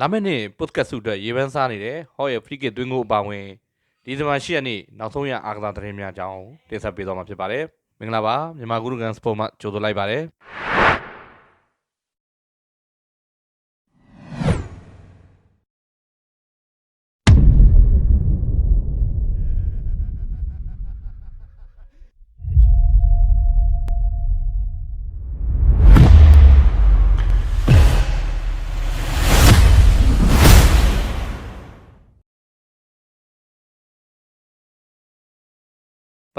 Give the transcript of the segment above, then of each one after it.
လာမယ့်နှစ် podcast စုအတွက်ရေပန်းစားနေတဲ့ဟော့ရဲ့ free kick သွင်းကိုအပါဝင်ဒီဇင်ဘာ10ရက်နေ့နောက်ဆုံးရအားကစားသတင်းများအကြောင်းတင်ဆက်ပေးသွားမှာဖြစ်ပါတယ်မင်္ဂလာပါမြန်မာကုလကန်စပိုမှကြိုဆိုလိုက်ပါတယ်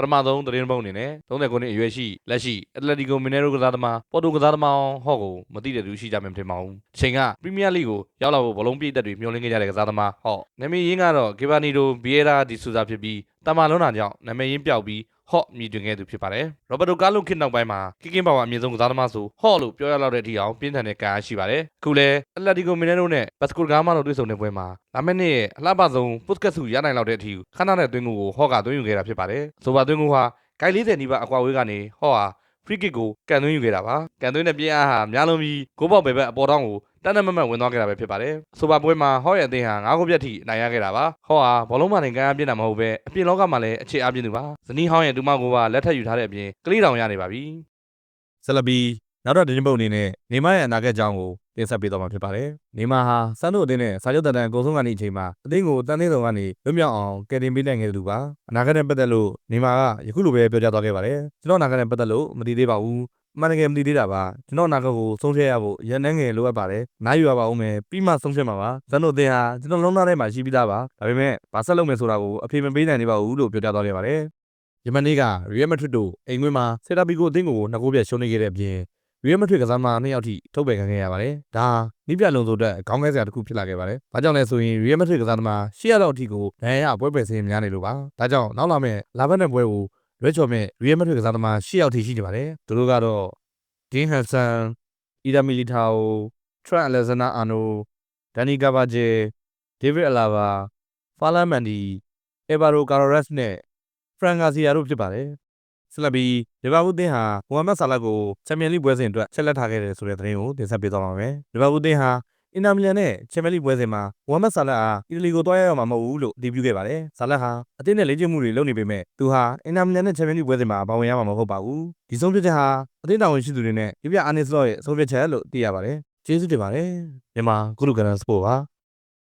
ပထမဆုံးသတင်းပုံအနေနဲ့30ခုနှစ်အရွယ်ရှိလက်ရှိအက်တလက်တီကိုမီနေရိုကစားသမားပေါ်တိုကစားသမားဟော့ကိုမသိတဲ့သူရှိကြမှာမထင်ပါဘူး။အချိန်ကပရီးမီးယားလိကိုရောက်လာဖို့ဘလုံးပြည့်သက်တွေမျှော်လင့်ခဲ့ကြတဲ့ကစားသမားဟော့နာမည်ရင်းကတော့ဂေဘာနီတိုဘီယေရာဒီဆူဇာဖြစ်ပြီးတမန်လုံးတာကြောင့်နာမည်ရင်းပြောက်ပြီး ဟော့မြည်တွင်ခဲ့သူဖြစ်ပါတယ်။ရောဘတ်တိုကားလုံခေတ်နောက်ပိုင်းမှာကီကင်းပါဝါအမြင့်ဆုံးကစားသမားဆိုဟော့လို့ပြောရလောက်တဲ့အထိအောင်ပြင်းထန်တဲ့ကားရှိပါတယ်။အခုလည်းအက်တလက်တီကိုမီနေရိုနဲ့ဘတ်စကူဂါမာတို့တွေ့ဆုံတဲ့ပွဲမှာလာမယ့်နှစ်ရဲ့အလှပဆုံးပုတ်ကတ်စုရနိုင်လောက်တဲ့အထိခဏနဲ့သွင်းကိုဟော့ကသွင်းယူခဲ့တာဖြစ်ပါတယ်။ဆိုပါသွင်းကိုဟာဂိုင်40နီးပါးအကွာဝေးကနေဟော့ဟာ free kick ကိုကန်သွင်းယူခဲ့တာပါကန်သွင်းတဲ့ပြင်းအားဟာများလုံးပြီးဂိုးပေါက်ပဲပဲအပေါ်တောင်းကိုတန်းတန်းမတ်မတ်ဝင်သွားခဲ့တာပဲဖြစ်ပါတယ်ဆိုပါပွဲမှာဟော့ရဲ့အသင်းဟာ9ဂိုးပြတ်ထိအနိုင်ရခဲ့တာပါဟော့ဟာဘောလုံးမနဲ့ကန်အားပြင်းတာမဟုတ်ပဲအပြင်လောကမှာလည်းအခြေအားပြင်းသူပါဇနီးဟောင်းရဲ့ဒူမကိုပါလက်ထပ်ယူထားတဲ့အပြင်ကလေးတောင်ရနေပါပြီဆက်လက်ပြီး နောက်တော့တင်းပုတ်အနေနဲ့နေမရဲ့အနာဂတ်ကြောင်းကိုတင်ဆက်ပေးသွားမှာဖြစ်ပါတယ်။နေမဟာစန်းတို့အသင်းနဲ့စာချုပ်တန်တန်အကုန်ဆုံးကနေအချိန်မှာအသင်းကိုတန်သေးတော်ကနေလွတ်မြောက်အောင်ကယ်တင်ပေးနိုင်ခဲ့တဲ့သူပါ။အနာဂတ်နဲ့ပတ်သက်လို့နေမကယခုလိုပဲပြောကြားသွားခဲ့ပါတယ်။ကျွန်တော်အနာဂတ်နဲ့ပတ်သက်လို့မသိသေးပါဘူး။အမှန်တကယ်မသိသေးတာပါကျွန်တော်အနာဂတ်ကိုဆုံးဖြတ်ရဖို့ရန်နှန်းငယ်လိုအပ်ပါတယ်။နားယူရပါဦးမယ်ပြီးမှဆုံးဖြတ်မှာပါ။စန်းတို့အသင်းဟာကျွန်တော်လုံးသားထဲမှာရှိပြီးသားပါ။ဒါပေမဲ့ဘာဆက်လုပ်မယ်ဆိုတာကိုအဖေမပေးနိုင်သေးပါဘူးလို့ပြောကြားသွားခဲ့ပါတယ်။ယမန်နေ့ကရီယယ်မက်ဒရစ်တို့အိမ်ခွင်းမှာဆေတာပီကိုအသင်းကိုနှစ်ဂိုးပြတ်ရှုံးနေခဲ့တဲ့အပြင် ရီယယ်မက်ဒရစ်ကစားသမားနှစ်ယောက်ထိထုတ်ပယ်ခံခဲ့ရပါတယ်။ဒါနိပြလုံဆိုတဲ့ခေါင်းခဲစရာတစ်ခုဖြစ်လာခဲ့ပါတယ်။ဘာကြောင့်လဲဆိုရင်ရီယယ်မက်ဒရစ်ကစားသမားရှေ့ရတော့အထိကိုဒဏ်ရာရပွဲပယ်စင်းများနေလို့ပါ။ဒါကြောင့်နောက်လာမယ့်လာဘတ်နဲ့ပွဲကိုလွဲချော်မဲ့ရီယယ်မက်ဒရစ်ကစားသမားရှေ့ရောက်ထိရှိနေပါတယ်။သူတို့ကတော့ဒင်းဟန်ဆန် အီဒါမီလီတာအို ထရန့်အလက်ဇန်နာအာနို ဒန်နီကာဘာဂျေ ဒေးဗစ်အလာဘာ ဖာလန်မန်ဒီအက်ဗာရိုကာရိုရက်စ်နဲ့ဖရန်ဂါစီယာတို့ဖြစ်ပါတယ်။ ဆက်လက်ပြီးလီဗာပူးသင်းဟာမိုဟာမက်ဆာလက်ကိုချန်ပီယံလိပွဲစဉ်အတွက်ဆက်လက်ထားခဲ့တယ်ဆိုတဲ့သတင်းကိုတင်ဆက်ပေးသွားပါမယ်။လီဗာပူးသင်းဟာအင်တာမီလန်နဲ့ချန်ပီယံလိပွဲစဉ်မှာမိုဟာမက်ဆာလက်အားအီတလီကိုတွားရရမှာမဟုတ်ဘူးလို့အတည်ပြုခဲ့ပါတယ်။ဆာလက်ဟာအသင်းနဲ့လေ့ကျင့်မှုတွေလုပ်နေပေမဲ့သူဟာအင်တာမီလန်နဲ့ချန်ပီယံလိပွဲစဉ်မှာပါဝင်ရမှာမဟုတ်ပါဘူး။ဒီဆုံးဖြတ်ချက်ဟာအသင်းတာဝန်ရှိသူတွေနဲ့ပြပြအာနေစလော့ရဲ့ဆုံးဖြတ်ချက်လို့သိရပါတယ်။ကျေးဇူးတင်ပါတယ်။မြန်မာကုလူကန်စပို့ပါ